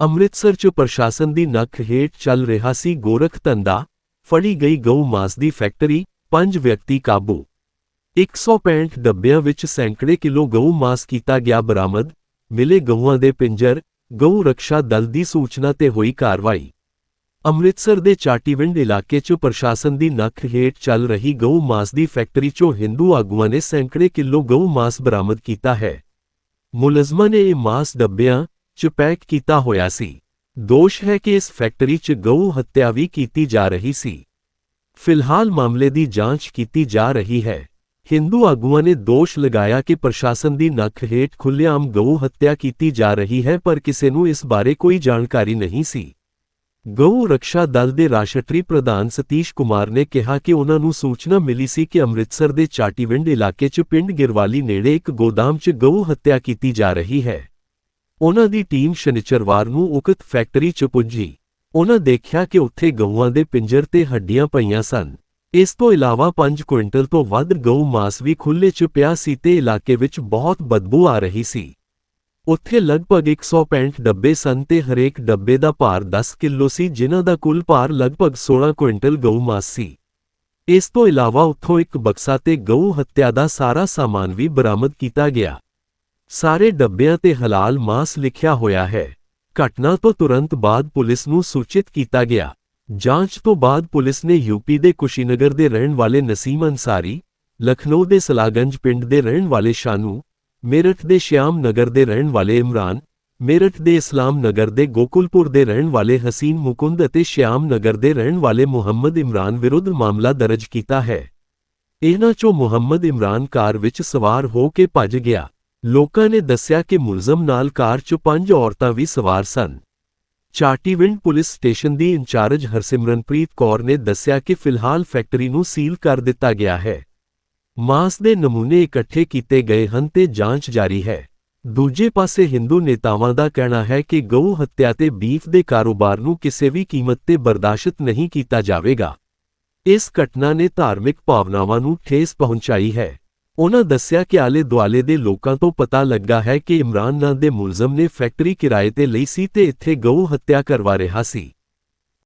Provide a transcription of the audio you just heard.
ਅੰਮ੍ਰਿਤਸਰ 'ਚ ਪ੍ਰਸ਼ਾਸਨ ਦੀ ਨੱਕ ਹੇਠ ਚੱਲ ਰਿਹਾ ਸੀ ਗੋਰਖ ਧੰਦਾ, ਫੜੀ ਗਈ ਗਊ ਮਾਸ ਦੀ ਫੈਕਟਰੀ, ਪੰਜ ਵਿਅਕਤੀ ਕਾਬੂ। 165 ਡੱਬਿਆਂ ਵਿੱਚ ਸੈਂਕੜੇ ਕਿਲੋ ਗਊ ਮਾਸ ਕੀਤਾ ਗਿਆ ਬਰਾਮਦ, ਮਿਲੇ ਗਊਆਂ ਦੇ ਪਿੰਜਰ, ਗਊ ਰੱਖਿਆ ਦਲ ਦੀ ਸੂਚਨਾ ਤੇ ਹੋਈ ਕਾਰਵਾਈ। ਅੰਮ੍ਰਿਤਸਰ ਦੇ ਚਾਟੀਵਿੰਡ ਇਲਾਕੇ 'ਚ ਪ੍ਰਸ਼ਾਸਨ ਦੀ ਨੱਕ ਹੇਠ ਚੱਲ ਰਹੀ ਗਊ ਮਾਸ ਦੀ ਫੈਕਟਰੀ 'ਚੋਂ ਹਿੰਦੂ ਆਗੂਆਂ ਨੇ ਸੈਂਕੜੇ ਕਿਲੋ ਗਊ ਮਾਸ ਬਰਾਮਦ ਕੀਤਾ ਹੈ। ਮੁਲਜ਼ਮਾਂ ਨੇ ਇਹ ਮਾਸ ਡੱਬਿਆਂ 'ਚ ਪੈਕ ਕੀਤਾ ਹੋਇਆ ਸੀ। ਦੋਸ਼ ਹੈ ਕਿ ਇਸ ਫੈਕਟਰੀ 'ਚ ਗਊ ਹੱਤਿਆ ਵੀ ਕੀਤੀ ਜਾ ਰਹੀ ਸੀ। ਫਿਲਹਾਲ ਮਾਮਲੇ ਦੀ ਜਾਂਚ ਕੀਤੀ ਜਾ ਰਹੀ ਹੈ। ਹਿੰਦੂ ਆਗੂਆਂ ਨੇ ਦੋਸ਼ ਲਗਾਇਆ ਕਿ ਪ੍ਰਸ਼ਾਸਨ ਦੀ ਨੱਕ ਹੇਠ ਖੁੱਲ੍ਹੇਆਮ ਗਊ ਹੱਤਿਆ ਕੀਤੀ ਜਾ ਰਹੀ ਹੈ, ਪਰ ਕਿਸੇ ਨੂੰ ਇਸ ਬਾਰੇ ਕੋਈ ਜਾਣਕਾਰੀ ਨਹੀਂ ਸੀ। ਗਊ ਰੱਖਿਆ ਦਲ ਦੇ ਰਾਸ਼ਟਰੀ ਪ੍ਰਧਾਨ ਸਤੀਸ਼ ਕੁਮਾਰ ਨੇ ਕਿਹਾ ਕਿ ਉਹਨਾਂ ਨੂੰ ਸੂਚਨਾ ਮਿਲੀ ਸੀ ਕਿ ਅੰਮ੍ਰਿਤਸਰ ਦੇ ਚਾਟੀਵਿੰਡ ਇਲਾਕੇ 'ਚ ਪਿੰਡ ਗਿਰਵਾਲੀ ਨੇੜੇ ਇੱਕ ਗੋਦਾਮ 'ਚ ਗਊ ਹੱਤਿਆ ਕੀਤੀ ਜਾ ਰਹੀ ਹੈ। ਉਹਨਾਂ ਦੀ ਟੀਮ ਸ਼ਨਿਚਰਵਾਰ ਨੂੰ ਉਕਤ ਫੈਕਟਰੀ 'ਚ ਪੁੱਜੀ। ਉਹਨਾਂ ਦੇਖਿਆ ਕਿ ਉੱਥੇ ਗਊਆਂ ਦੇ ਪਿੰਜਰ ਤੇ ਹੱਡੀਆਂ ਪਈਆਂ ਸਨ। ਇਸ ਤੋਂ ਇਲਾਵਾ 5 ਕੁਇੰਟਲ ਤੋਂ ਵੱਧ ਗਊ ਮਾਸ ਵੀ ਖੁੱਲ੍ਹੇ 'ਚ ਪਿਆ ਸੀ ਤੇ ਇਲਾਕੇ ਵਿੱਚ ਬਹੁਤ ਬਦਬੂ ਆ ਰਹੀ ਸੀ। ਉੱਥੇ ਲਗਭਗ 165 ਡੱਬੇ ਸਨ ਤੇ ਹਰੇਕ ਡੱਬੇ ਦਾ ਭਾਰ 10 ਕਿਲੋ ਸੀ, ਜਿਨ੍ਹਾਂ ਦਾ ਕੁੱਲ ਭਾਰ ਲਗਭਗ 16 ਕੁਇੰਟਲ ਗਊ ਮਾਸ ਸੀ। ਇਸ ਤੋਂ ਇਲਾਵਾ ਉੱਥੋਂ ਇੱਕ ਬਕਸਾ ਤੇ ਗਊ ਹੱਤਿਆ ਦਾ ਸਾਰਾ ਸਾਮਾਨ ਵੀ ਬਰਾਮਦ ਕੀਤਾ ਗਿਆ। ਸਾਰੇ ਡੱਬਿਆਂ ਤੇ ਹਲਾਲ ਮਾਸ ਲਿਖਿਆ ਹੋਇਆ ਹੈ। ਘਟਨਾ ਤੋਂ ਤੁਰੰਤ ਬਾਅਦ ਪੁਲਿਸ ਨੂੰ ਸੂਚਿਤ ਕੀਤਾ ਗਿਆ। ਜਾਂਚ ਤੋਂ ਬਾਅਦ ਪੁਲਿਸ ਨੇ ਯੂਪੀ ਦੇ ਕੁਸ਼ੀਨਗਰ ਦੇ ਰਹਿਣ ਵਾਲੇ ਨਸੀਮ ਅੰਸਾਰੀ ਲਖਨਊ ਦੇ ਸਲਾਗੰਜ ਪਿੰਡ ਦੇ ਰਹਿਣ ਵਾਲੇ ਸ਼ਾਨੂ, ਮੇਰਠ ਦੇ ਸ਼ਿਆਮ ਨਗਰ ਦੇ ਰਹਿਣ ਵਾਲੇ ਇਮਰਾਨ, ਮੇਰਠ ਦੇ ਇਸਲਾਮ ਨਗਰ ਦੇ ਗੋਕੁਲਪੁਰ ਦੇ ਰਹਿਣ ਵਾਲੇ ਹਸੀਨ ਮੁਕੁੰਦ ਅਤੇ ਸ਼ਿਆਮ ਨਗਰ ਦੇ ਰਹਿਣ ਵਾਲੇ ਮੁਹੰਮਦ ਇਮਰਾਨ ਵਿਰੁੱਧ ਮਾਮਲਾ ਦਰਜ ਕੀਤਾ ਹੈ। ਇਹਨਾਂ ਚੋਂ ਮੁਹੰਮਦ ਇਮਰਾਨ ਕਾਰ ਵਿੱਚ ਸਵਾਰ ਹੋ ਕੇ ਭੱਜ ਗਿਆ। ਲੋਕਾਂ ਨੇ ਦੱਸਿਆ ਕਿ ਮੁਲਜ਼ਮ ਨਾਲ ਕਾਰ 'ਚ ਪੰਜ ਔਰਤਾਂ ਵੀ ਸਵਾਰ ਸਨ। ਚਾਟੀਵਿੰਡ ਪੁਲਿਸ ਸਟੇਸ਼ਨ ਦੀ ਇੰਚਾਰਜ ਹਰਸਿਮਰਨਪ੍ਰੀਤ ਕੌਰ ਨੇ ਦੱਸਿਆ ਕਿ ਫਿਲਹਾਲ ਫੈਕਟਰੀ ਨੂੰ ਸੀਲ ਕਰ ਦਿੱਤਾ ਗਿਆ ਹੈ। ਮਾਸ ਦੇ ਨਮੂਨੇ ਇਕੱਠੇ ਕੀਤੇ ਗਏ ਹਨ ਤੇ ਜਾਂਚ ਜਾਰੀ ਹੈ। ਦੂਜੇ ਪਾਸੇ ਹਿੰਦੂ ਨੇਤਾਵਾਂ ਦਾ ਕਹਿਣਾ ਹੈ ਕਿ ਗਊ ਹੱਤਿਆ ਤੇ ਬੀਫ ਦੇ ਕਾਰੋਬਾਰ ਨੂੰ ਕਿਸੇ ਵੀ ਕੀਮਤ ਤੇ ਬਰਦਾਸ਼ਤ ਨਹੀਂ ਕੀਤਾ ਜਾਵੇਗਾ। ਇਸ ਘਟਨਾ ਨੇ ਧਾਰਮਿਕ ਭਾਵਨਾਵਾਂ ਨੂੰ ਠੇਸ ਪਹੁੰਚਾਈ ਹੈ। ਉਨ੍ਹਾਂ ਦੱਸਿਆ ਕਿ ਆਲੇ ਦੁਆਲੇ ਦੇ ਲੋਕਾਂ ਤੋਂ ਪਤਾ ਲੱਗਾ ਹੈ ਕਿ ਇਮਰਾਨ ਨਾਂ ਦੇ ਮੁਲਜ਼ਮ ਨੇ ਫੈਕਟਰੀ ਕਿਰਾਏ ਤੇ ਲਈ ਸੀ ਤੇ ਇੱਥੇ ਗਊ ਹੱਤਿਆ ਕਰਵਾ ਰਿਹਾ ਸੀ।